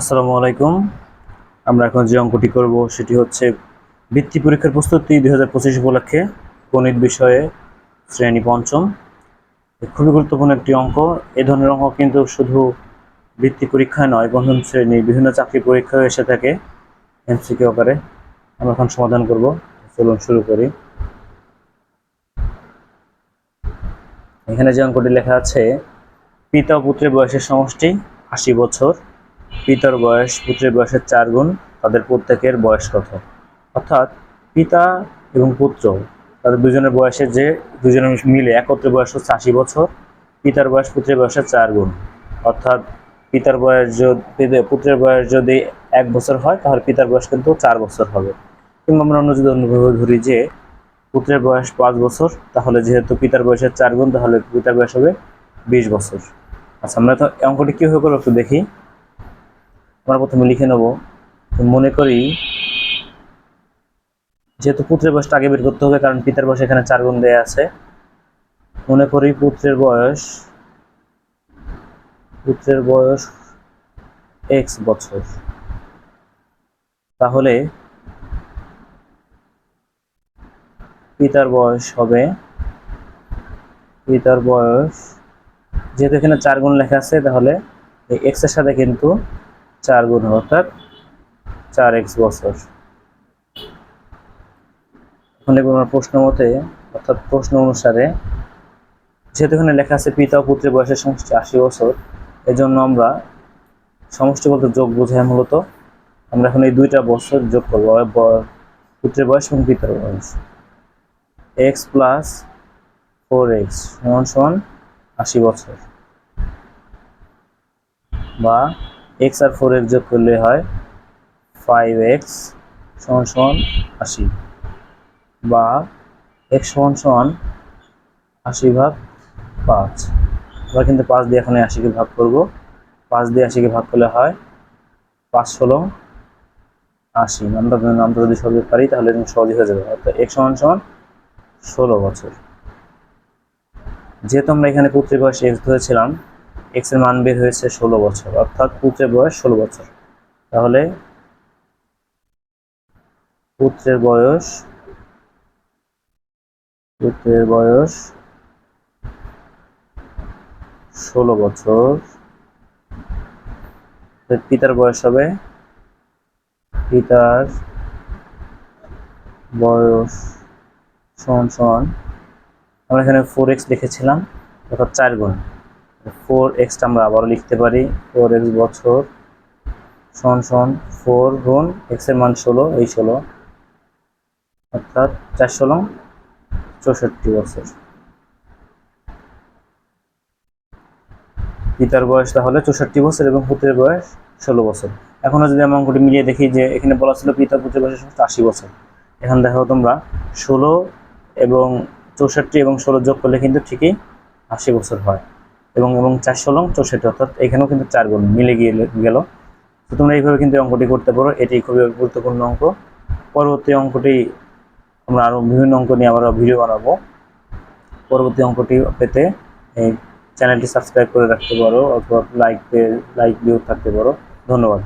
আসসালামু আলাইকুম। আমরা এখন যে অঙ্কটি করব সেটি হচ্ছে বৃত্তি পরীক্ষার প্রস্তুতি দুই হাজার পঁচিশ উপলক্ষে গণিত বিষয়ে শ্রেণি পঞ্চম। খুবই গুরুত্বপূর্ণ একটি অঙ্ক। এ ধরনের অঙ্ক কিন্তু শুধু বৃত্তি পরীক্ষায় নয় পঞ্চম শ্রেণি, বিভিন্ন চাকরি পরীক্ষায় এসে থাকে এমসিকিউ আকারে। আমরা এখন সমাধান করব। চলুন শুরু করি। এখানে যে অঙ্কটি লেখা আছে, পিতা পুত্রের বয়সের সমষ্টি আশি বছর। পিতার বয়স, পুত্রের বয়সের চার গুণ, তাদের প্রত্যেকের বয়স কত? অর্থাৎ পিতা এবং পুত্র, তাদের দুজনের বয়সের যে দুজনের মিলে একত্রে বয়স হচ্ছে আশি বছর, পিতার বয়স, পুত্রের বয়সের চার গুণ। অর্থাৎ পিতার বয়স যদি, পুত্রের বয়স যদি এক বছর হয়, তাহলে পিতার বয়স কিন্তু চার বছর হবে। কিংবা আমরা অন্য যদি অন্যভাবে ধরি যে পুত্রের বয়স পাঁচ বছর, তাহলে যেহেতু পিতার বয়সের চার গুণ, তাহলে পিতার বয়স হবে বিশ বছর। আচ্ছা আমরা তো অঙ্কটি কীভাবে করব একটু দেখি। আমরা প্রথমে লিখে নেব। মনে করি যেহেতু পুত্রের বয়সটা আগে বের করতে হবে, কারণ পিতার বয়স এখানে চার গুণ দেয়া আছে। মনে করি পুত্রের বয়স পুত্রের বয়স এক্স বছর। তাহলে পিতার বয়স হবে, পিতার বয়স, যেহেতু এখানে চার গুণ লেখা আছে, তাহলে এই এক্সের সাথে কিন্তু চার গুণ অর্থাৎ চার এক্স বছর। এখন আমার প্রশ্ন মতে, অর্থাৎ প্রশ্ন অনুসারে, যেহেতু এখানে লেখা আছে পিতা ও পুত্রের বয়সের সমষ্টি আশি বছর, এজন্য আমরা সমষ্টি বলতে যোগ বোঝায় মূলত। আমরা এখন এই দুইটা বছর যোগ করব পুত্রের বয়স এবং পিতার বয়স। এক্স প্লাস ফোর এক্স সমান সমান আশি বছর। বা এক্স আর ফোর এর যোগ করলে হয় ফাইভ এক্স সমান সমান আশি বা এক্স সমান সমান আশি ভাগ পাঁচ। আমরা কিন্তু পাঁচ দিয়ে এখন আশিকে ভাগ করব। পাঁচ দিয়ে আশিকে ভাগ করলে হয় পাঁচ ষোলো আশি। আমরা আমরা যদি সহজে পারি, তাহলে সহজই হয়ে যাবে। অর্থাৎ এক সমান সমান ষোলো বছর। যেহেতু আমরা এখানে পুত্রের বয়স এক্স ধরেছিলাম এক্সের মান বের হয়েছে ষোলো বছর, অর্থাৎ পুত্রের বয়স ষোলো বছর। তাহলে পুত্রের বয়স পুত্রের বয়স ষোলো বছর। পিতার বয়স হবে, পিতার বয়স সমান সমান, আমরা এখানে ফোর এক্স লিখেছিলাম, অর্থাৎ চার গুণ। ফোর এক্সটা আমরা আবারও লিখতে পারি ফোর এক্স বছর, সমান সমান ফোর গুণ এক্সের মান ষোলো, এই ষোলো, অর্থাৎ চার ষোলো, চৌষট্টি বছর। পিতার বয়স তাহলে চৌষট্টি বছর এবং পুত্রের বয়স ষোলো বছর। এখনও যদি আমরা অঙ্কটি মিলিয়ে দেখি যে এখানে বলা ছিল পিতা পুত্রের সমস্ত আশি বছর। এখন দেখো তোমরা ষোলো এবং চৌষট্টি এবং ষোলো যোগ করলে কিন্তু ঠিকই আশি বছর হয়। এবং এবং চারশো লং চৌষট্টি অর্থাৎ এখানেও কিন্তু চার গুণ মিলে গিয়ে গেল। তো তোমরা এইভাবে কিন্তু অঙ্কটি করতে পারো এটি খুবই গুরুত্বপূর্ণ অঙ্ক। পরবর্তী অঙ্কটি আমরা আরও বিভিন্ন অঙ্ক নিয়ে আবার ভিডিও বানাবো। পরবর্তী অঙ্কটি পেতে চ্যানেলটি সাবস্ক্রাইব করে রাখতে পারো, অথবা লাইক লাইক ভিউ থাকতে পারো। ধন্যবাদ।